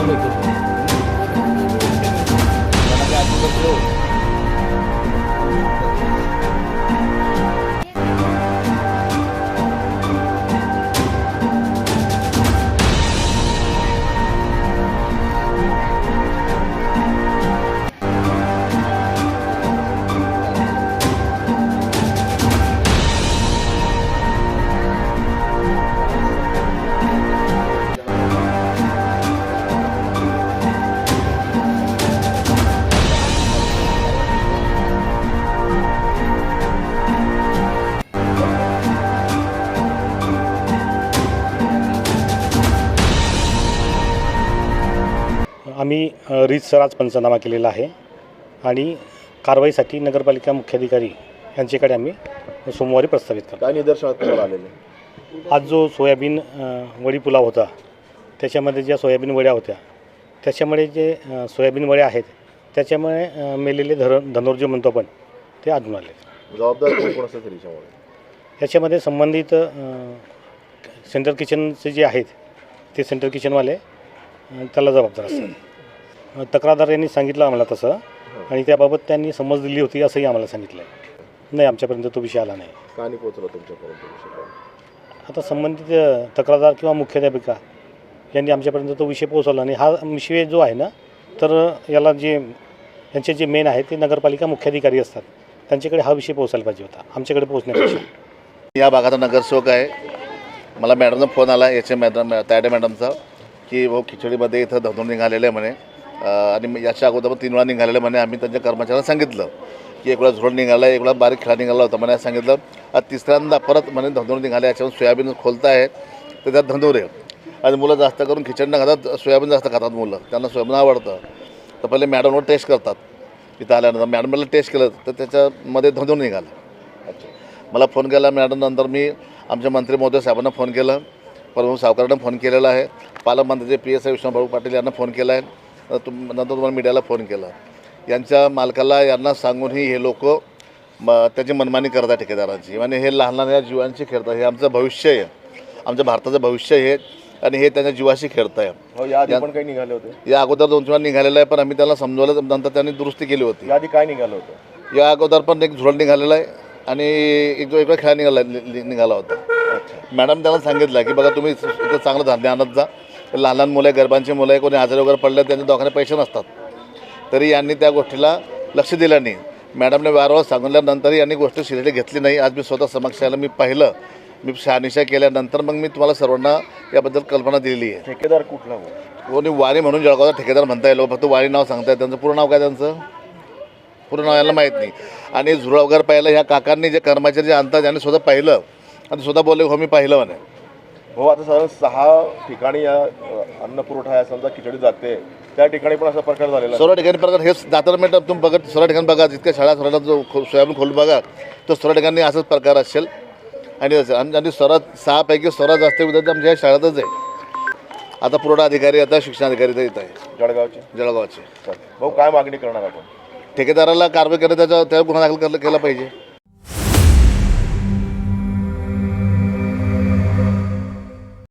雨と आम्ही रीतसर आज पंचनामा केलेला आहे आणि कारवाईसाठी नगरपालिका मुख्याधिकारी यांच्याकडे आम्ही सोमवारी प्रस्तावित करतो. काय निदर्शनात आलेले आज जो सोयाबीन अ, वडी पुलाव होता त्याच्यामध्ये ज्या सोयाबीन वड्या होत्या त्याच्यामुळे जे अ, सोयाबीन वड्या आहेत त्याच्यामुळे अ, मेलेले धर धनुर जे म्हणतो आपण ते आढळून आले. जबाबदार कोण याच्यामध्ये संबंधित अ, सेंट्रल किचनचे जे आहेत ते सेंट्रल किचनवाले अ, त्याला जबाबदार असतात. तक्रारदार यांनी सांगितलं आम्हाला तसं. आणि त्याबाबत त्यांनी समज दिली होती असंही आम्हाला सांगितलं आहे नाही आमच्यापर्यंत तो विषय आला नाही. का नाही पोहोचला तुमच्यापर्यंत विषय? आता संबंधित अ, तक्रारदार किंवा मुख्याध्यापिका यांनी आमच्यापर्यंत तो विषय पोहोचवला आणि हा विषय जो आहे ना तर याला जे यांचे जे मेन आहे ते नगरपालिका मुख्याधिकारी असतात. त्यांच्याकडे हा विषय पोहोचायला पाहिजे होता. आमच्याकडे पोहोचण्यापेक्षा या भागाचा नगरसेवक आहे. मला मॅडमचा फोन आला याच्या मॅडम तायडे मॅडमचा की भाऊ खिचडीमध्ये इथं धंदून निघालेलं आहे म्हणे. आणि मी याच्या अगोदर पण तीन वेळा निघालेलं म्हणे. आम्ही त्यांच्या कर्मचाऱ्यांना सांगितलं की एक वेळा झोड निघाला एक वेळा बारीक खेळा निघाला होता म्हणे. सांगितलं आज तिसऱ्यांदा परत म्हणे धंदूर निघाले. याच्यावर सोयाबीन खोलता आहे. तर त्यात धंदोरे आणि मुलं जास्त करून खिचडी न खातात सोयाबीन जास्त खातात मुलं. त्यांना सोयाबीन आवडतं. तर पहिले मॅडमवर टेस्ट करतात. इथं आल्यानंतर मॅडमला टेस्ट केलं तर त्याच्यामध्ये धंदूर निघालं. मला फोन केला मॅडम नंतर मी आमच्या मंत्री महोदय साहेबांना फोन केला. परभू सावकारांना फोन केलेला आहे. पालकमंत्रीचे P S I Vishnubhau Patil यांना फोन केला आहे. तुम नंतर तुम्हाला मीडियाला फोन केला. यांच्या मालकाला यांना सांगूनही हे लोक म त्याची मनमानी करतात ठेकेदारांची. आणि हे लहान लहान या जीवांशी खेळतात. हे आमचं भविष्य आहे. आमच्या भारताचं भविष्य हे आणि हे त्यांच्या जीवाशी खेळत आहे हो या आधी या- पण काही निघाले होते. या अगोदर दोन वेळा निघालेलं आहे पण आम्ही त्याला समजवलं नंतर त्यांनी दुरुस्ती केली होती. या आधी काय निघालं होतं? या अगोदर पण एक झुरळ निघालेला आहे. आणि एक जो इकडे खेळा निघाला निघाला होता. मॅडम त्यांना सांगितलं की बघा तुम्ही इथं चांगलं धान्य आणत जा. लहान लहान मुलं आहे गरबांची मुलं आहे कोणी आजारी वगैरे पडले त्यांच्या दवाखान्यात पैसे नसतात. तरी यांनी त्या गोष्टीला लक्ष दिलं नाही. मॅडमने वारंवार सांगितल्यानंतर यांनी गोष्ट सिरियसली घेतली नाही. आज मी स्वतः समक्ष आलं. मी पाहिलं. मी शहानिशा केल्यानंतर मग मी तुम्हाला सर्वांना याबद्दल कल्पना दिलेली आहे. ठेकेदार कुठला हो? कोणी वारी म्हणून जळगावचा ठेकेदार म्हणता येईल फक्त वारी नाव सांगताय. त्यांचं पूर्ण नाव काय त्यांचं? पूर्ण नाव याला माहीत नाही. आणि झुरळ वगैरे पाहिलं ह्या काकांनी जे कर्मचारी जे आणतात त्यांनी स्वतः पाहिलं. आणि स्वतः बोलले हो मी पाहिलं म्हणे. हो आता साधारण सहा ठिकाणी या अन्न पुरवठा आहे समजा खिचडी जाते त्या ठिकाणी पण असा प्रकार झालेला. सर्व ठिकाणी प्रकार हेच दातार मिळतात तुम्ही बघत सर्व ठिकाणी बघा जितक्या शाळा सर्वांना जो खो- सोयाबीन खोलून बघा तो सर्व ठिकाणी असंच प्रकार असेल आणि. आणि आणि सर्वात सहापैकी सर्वात जास्त विद्यार्थी आमच्या या शाळेतच आहे आता पुरवठा अधिकारी आता शिक्षणाधिकारी तर येत आहे जळगावचे जळगावचे चालेल. भाऊ काय मागणी करणार आपण ठेकेदाराला कारवाई करत त्याचा त्यावर गुन्हा दाखल केला- केला पाहिजे